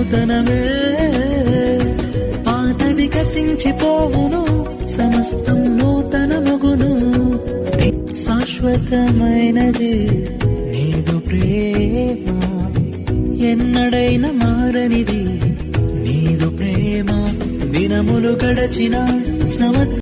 నూతనమే. పాతవి కతించిపోవును సమస్తం నూతన మగును శాశ్వతమైనది నీదు ప్రేమ. ఎన్నడైన మారనిది నీదు ప్రేమ. దినములు గడచిన సంవత్సరం